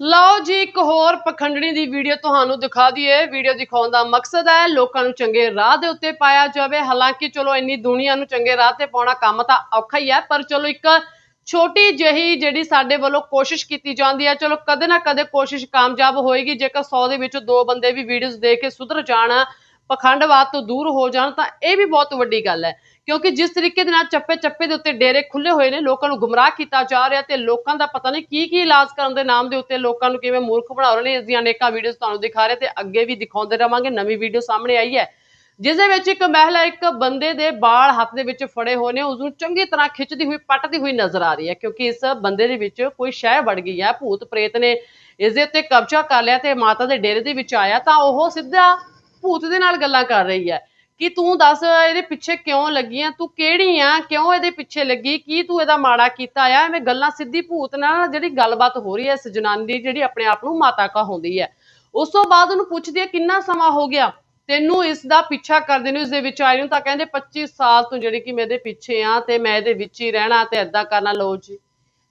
ਲਓ ਜੀ, ਇੱਕ ਹੋਰ ਪਖੰਡਣੀ ਦੀ ਵੀਡੀਓ ਤੁਹਾਨੂੰ ਦਿਖਾ ਦਈਏ। ਵੀਡੀਓ ਦਿਖਾਉਣ ਦਾ ਮਕਸਦ ਹੈ ਲੋਕਾਂ ਨੂੰ ਚੰਗੇ ਰਾਹ ਦੇ ਉੱਤੇ ਪਾਇਆ ਜਾਵੇ। ਹਾਲਾਂਕਿ ਚਲੋ ਇੰਨੀ ਦੁਨੀਆ ਨੂੰ ਚੰਗੇ ਰਾਹ ਤੇ ਪਾਉਣਾ ਕੰਮ ਤਾਂ ਔਖਾ ਹੀ ਹੈ, ਪਰ ਚਲੋ ਇੱਕ ਛੋਟੀ ਜਿਹੀ ਜਿਹੜੀ ਸਾਡੇ ਵੱਲੋਂ ਕੋਸ਼ਿਸ਼ ਕੀਤੀ ਜਾਂਦੀ ਹੈ, ਚਲੋ ਕਦੇ ਨਾ ਕਦੇ ਕੋਸ਼ਿਸ਼ ਕਾਮਯਾਬ ਹੋਏਗੀ। ਜੇਕਰ 100 ਦੇ ਵਿੱਚੋਂ ਦੋ ਬੰਦੇ ਵੀ ਵੀਡੀਓਜ਼ ਦੇਖ ਕੇ ਸੁਧਰ ਜਾਣ ਪਖੰਡਵਾਦ ਤੋਂ ਦੂਰ ਹੋ ਜਾਣ ਤਾਂ ਇਹ ਵੀ ਬਹੁਤ ਵੱਡੀ ਗੱਲ ਹੈ। ਕਿਉਂਕਿ ਜਿਸ ਤਰੀਕੇ ਦੇ ਨਾਲ ਚੱਪੇ ਚੱਪੇ ਦੇ ਉੱਤੇ ਡੇਰੇ ਖੁੱਲੇ ਹੋਏ ਨੇ, ਲੋਕਾਂ ਨੂੰ ਗੁੰਮਰਾਹ ਕੀਤਾ ਜਾ ਰਿਹਾ ਤੇ ਲੋਕਾਂ ਦਾ ਪਤਾ ਨਹੀਂ ਕੀ ਕੀ ਇਲਾਜ ਕਰਨ ਦੇ ਨਾਮ ਦੇ ਉੱਤੇ ਲੋਕਾਂ ਨੂੰ ਕਿਵੇਂ ਮੂਰਖ ਬਣਾ ਰਹੇ ਨੇ ਇਸ ਦੀਆਂ ਅਨੇਕਾਂ ਵੀਡੀਓਜ਼ ਤੁਹਾਨੂੰ ਦਿਖਾ ਰਹੇ ਤੇ ਅੱਗੇ ਵੀ ਦਿਖਾਉਂਦੇ ਰਵਾਂਗੇ। ਨਵੀਂ ਵੀਡੀਓ ਸਾਹਮਣੇ ਆਈ ਹੈ, ਜਿਸ ਦੇ ਵਿੱਚ ਇੱਕ ਮਹਿਲਾ ਇੱਕ ਬੰਦੇ ਦੇ ਬਾਲ ਹੱਥ ਦੇ ਵਿੱਚ ਫੜੇ ਹੋਏ ਨੇ, ਉਸ ਨੂੰ ਚੰਗੀ ਤਰ੍ਹਾਂ ਖਿੱਚਦੀ ਹੋਈ, ਪੱਟਦੀ ਹੋਈ ਨਜ਼ਰ ਆ ਰਹੀ ਹੈ, ਕਿਉਂਕਿ ਇਸ ਬੰਦੇ ਦੇ ਵਿੱਚ ਕੋਈ ਸ਼ੈ ਵੜ ਗਈ ਹੈ। ਭੂਤ ਪ੍ਰੇਤ ਨੇ ਇਸ ਦੇ ਉੱਤੇ ਕਬਜ਼ਾ ਕਰ ਲਿਆ ਤੇ ਮਾਤਾ ਦੇ ਡੇਰੇ ਦੇ ਵਿੱਚ ਆਇਆ ਤਾਂ ਉਹ ਸਿੱਧਾ ਭੂਤ ਦੇ ਨਾਲ ਗੱਲਾਂ ਕਰ ਰਹੀ ਹੈ ਕਿ ਤੂੰ ਦੱਸ ਇਹਦੇ ਪਿੱਛੇ ਕਿਉਂ ਲੱਗੀ ਆ? ਤੂੰ ਕਿਹੜੀ ਆ? ਕਿਉਂ ਇਹਦੇ ਪਿੱਛੇ ਲੱਗੀ? ਕੀ ਤੂੰ ਇਹਦਾ ਮਾੜਾ ਕੀਤਾ ਆ? ਐਵੇਂ ਗੱਲਾਂ ਸਿੱਧੀ ਭੂਤ ਨਾਲ ਜਿਹੜੀ ਗੱਲਬਾਤ ਹੋ ਰਹੀ ਹੈ, ਇਸ ਜਨਾਨੀ ਦੀ ਜਿਹੜੀ ਆਪਣੇ ਆਪ ਨੂੰ ਮਾਤਾ ਕਹਾਉਂਦੀ ਹੈ। ਉਸ ਤੋਂ ਬਾਅਦ ਉਹਨੂੰ ਪੁੱਛਦੀ ਹੈ, ਕਿੰਨਾ ਸਮਾਂ ਹੋ ਗਿਆ? ਤੈਨੂੰ ਇਸ ਦਾ ਪਿੱਛਾ ਕਰਦੇ ਨੂੰ, ਇਸ ਦੇ ਵਿੱਚ ਆਈ ਨੂੰ ਤਾਂ ਕਹਿੰਦੇ 25 ਸਾਲ ਤੋਂ ਜਿਹੜੀ ਕਿ ਮੈਂ ਇਹਦੇ ਪਿੱਛੇ ਆ ਤੇ ਮੈਂ ਇਹਦੇ ਵਿੱਚ ਹੀ ਰਹਿਣਾ ਤੇ ਐਦਾਂ ਕਰਨਾ। ਲੋ ਜੀ,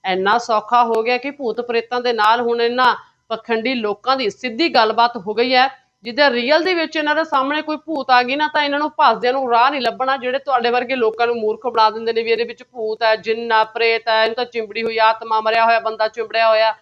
ਇੰਨਾ ਸੌਖਾ ਹੋ ਗਿਆ ਕਿ ਭੂਤ ਪ੍ਰੇਤਾਂ ਦੇ ਨਾਲ ਹੁਣ ਇਹਨਾਂ ਪਖੰਡੀ ਲੋਕਾਂ ਦੀ ਸਿੱਧੀ ਗੱਲਬਾਤ ਹੋ ਗਈ ਹੈ। ਜਿੱਦਾਂ ਰੀਅਲ ਦੇ ਵਿੱਚ ਇਹਨਾਂ ਦੇ ਸਾਹਮਣੇ ਕੋਈ ਭੂਤ ਆ ਗਈ ਨਾ, ਤਾਂ ਇਹਨਾਂ ਨੂੰ ਭੱਜਦਿਆਂ ਨੂੰ ਰਾਹ ਨਹੀਂ ਲੱਭਣਾ, ਜਿਹੜੇ ਤੁਹਾਡੇ ਵਰਗੇ ਲੋਕਾਂ ਨੂੰ ਮੂਰਖ ਬਣਾ ਦਿੰਦੇ ਨੇ ਵੀ ਇਹਦੇ ਵਿੱਚ ਭੂਤ ਹੈ, ਜਿੰਨ ਆ, ਪ੍ਰੇਤ ਹੈ, ਇਹਨੂੰ ਤਾਂ ਚਿੰਬੜੀ ਹੋਈ, ਆਤਮਾ ਮਰਿਆ ਹੋਇਆ, ਬੰਦਾ ਚਿੰਬੜਿਆ ਹੋਇਆ।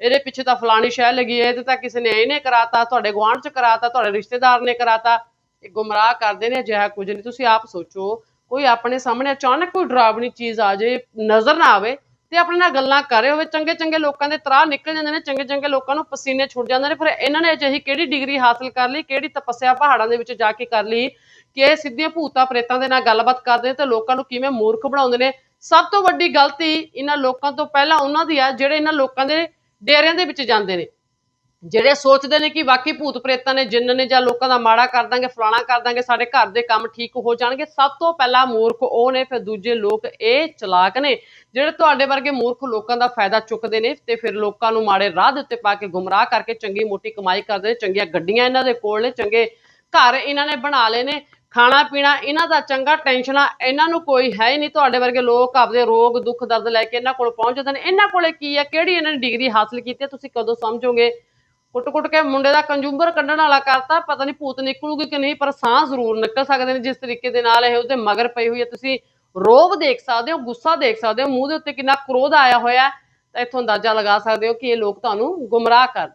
ਇਹਦੇ ਪਿੱਛੇ ਤਾਂ ਫਲਾਣੀ ਸ਼ਹਿ ਲੱਗੀ ਹੈ, ਇਹ ਤੇ ਤਾਂ ਕਿਸੇ ਨੇ ਇਹਨੇ ਕਰਾਤਾ, ਤੁਹਾਡੇ ਗੁਆਂਢ ਚ ਕਰਾਤਾ, ਤੁਹਾਡੇ ਰਿਸ਼ਤੇਦਾਰ ਨੇ ਕਰਾਤਾ। ਇਹ ਗੁੰਮਰਾਹ ਕਰਦੇ ਨੇ, ਅਜਿਹਾ ਕੁਝ ਨਹੀਂ, ਤੁਸੀਂ ਆਪ ਸੋਚੋ। ਕੋਈ ਆਪਣੇ ਸਾਹਮਣੇ ਅਚਾਨਕ ਕੋਈ ਡਰਾਵਣੀ ਚੀਜ਼ ਆ ਜੇ, ਨਜ਼ਰ ਨਾ ਆਵੇ ਤੇ ਆਪਣੇ ਨਾਲ ਗੱਲਾਂ ਕਰ ਰਹੇ ਹੋਵੇ, ਚੰਗੇ ਚੰਗੇ ਲੋਕਾਂ ਦੇ ਤਰਾਹ ਨਿਕਲ ਜਾਂਦੇ ਨੇ, ਚੰਗੇ ਚੰਗੇ ਲੋਕਾਂ ਨੂੰ ਪਸੀਨੇ ਛੁੱਟ ਜਾਂਦੇ ਨੇ, ਫਿਰ ਇਹਨਾਂ ਨੇ ਅਜਿਹੀ ਕਿਹੜੀ ਡਿਗਰੀ ਹਾਸਲ ਕਰ ਲਈ, ਕਿਹੜੀ ਤਪੱਸਿਆ ਪਹਾੜਾਂ ਦੇ ਵਿੱਚ ਜਾ ਕੇ ਕਰ ਲਈ, ਕਿ ਇਹ ਸਿੱਧੀਆਂ ਭੂਤਾਂ ਪ੍ਰੇਤਾਂ ਦੇ ਨਾਲ ਗੱਲਬਾਤ ਕਰਦੇ ਨੇ ਤੇ ਲੋਕਾਂ ਨੂੰ ਕਿਵੇਂ ਮੂਰਖ ਬਣਾਉਂਦੇ ਨੇ। ਸਭ ਤੋਂ ਵੱਡੀ ਗਲਤੀ ਇਹਨਾਂ ਲੋਕਾਂ ਤੋਂ ਪਹਿਲਾਂ ਉਹਨਾਂ ਦੀ ਆ, ਜਿਹੜੇ ਇਹਨਾਂ ਲੋਕਾਂ ਦੇ ਡੇਰਿਆਂ ਦੇ ਵਿੱਚ ਜਾਂਦੇ ਨੇ। ਜਿਹੜੇ ਸੋਚਦੇ ਨੇ ਕਿ ਵਾਕਈ ਭੂਤ ਪ੍ਰੇਤਾਂ ਨੇ ਜਿੰਨ ਨੇ ਜਾਂ ਲੋਕਾਂ ਦਾ ਮਾੜਾ ਕਰ ਦਾਂਗੇ, ਫਲਾਣਾ ਕਰ ਦਾਂਗੇ, ਸਾਡੇ ਘਰ ਦੇ ਕੰਮ ਠੀਕ ਹੋ ਜਾਣਗੇ, ਸਭ ਤੋਂ ਪਹਿਲਾਂ ਮੂਰਖ ਉਹ ਨੇ, ਫਿਰ ਦੂਜੇ ਲੋਕ ਇਹ ਚਲਾਕ ਨੇ, ਜਿਹੜੇ ਤੁਹਾਡੇ ਵਰਗੇ ਮੂਰਖ ਲੋਕਾਂ ਦਾ ਫਾਇਦਾ ਚੁੱਕਦੇ ਨੇ ਤੇ ਫਿਰ ਲੋਕਾਂ ਨੂੰ ਮਾੜੇ ਰਾਹ ਦੇ ਉੱਤੇ ਪਾ ਕੇ ਗੁੰਮਰਾਹ ਕਰਕੇ ਚੰਗੀ ਮੋਟੀ ਕਮਾਈ ਕਰਦੇ ਨੇ, ਚੰਗੀਆਂ ਗੱਡੀਆਂ ਇਹਨਾਂ ਦੇ ਕੋਲ ਨੇ, ਚੰਗੇ ਘਰ ਇਹਨਾਂ ਨੇ ਬਣਾ ਲਏ ਨੇ, ਖਾਣਾ ਪੀਣਾ ਇਹਨਾਂ ਦਾ ਚੰਗਾ ਟੈਨਸ਼ਨਾਂ ਇਹਨਾਂ ਨੂੰ ਕੋਈ ਹੈ ਹੀ ਨਹੀਂ, ਤੁਹਾਡੇ ਵਰਗੇ ਲੋਕ ਆਪਦੇ ਰੋਗ ਦੁੱਖ ਦਰਦ ਲੈ ਕੇ ਇਹਨਾਂ ਕੋਲ ਪਹੁੰਚ ਜਾਂਦੇ ਨੇ, ਇਹਨਾਂ ਕੋਲੇ ਕੀ ਹੈ ਕਿਹੜੀ ਇਹਨਾਂ ਨੇ ਡਿਗਰੀ ਹਾਸਲ ਕੀਤੀ ਹੈ ਤੁਸੀਂ ਕਦੋਂ ਸਮਝੋਗੇ? ਕੁੱਟ-ਕੁੱਟ ਕੇ ਮੁੰਡੇ ਦਾ ਕੰਜੂੰਬਰ ਕੱਢਣ ਵਾਲਾ ਕਰਤਾ, ਪਤਾ ਨਹੀਂ ਭੂਤ ਨਿਕਲੂਗੀ ਕਿ ਨਹੀਂ, ਪਰ ਸਾਹ ਜ਼ਰੂਰ ਨਿਕਲ ਸਕਦੇ ਨੇ ਜਿਸ ਤਰੀਕੇ ਦੇ ਨਾਲ ਇਹ ਉਹਦੇ ਮਗਰ ਪਈ ਹੋਈ ਹੈ। ਤੁਸੀਂ ਰੋਬ ਦੇਖ ਸਕਦੇ ਹੋ, ਗੁੱਸਾ ਦੇਖ ਸਕਦੇ ਹੋ, ਮੂੰਹ ਦੇ ਉੱਤੇ ਕਿੰਨਾ ਕ੍ਰੋਧ ਆਇਆ ਹੋਇਆ ਤਾਂ ਇੱਥੋਂ ਅੰਦਾਜ਼ਾ ਲਗਾ ਸਕਦੇ ਹੋ ਕਿ ਇਹ ਲੋਕ ਤੁਹਾਨੂੰ ਗੁੰਮਰਾਹ ਕਰਦੇ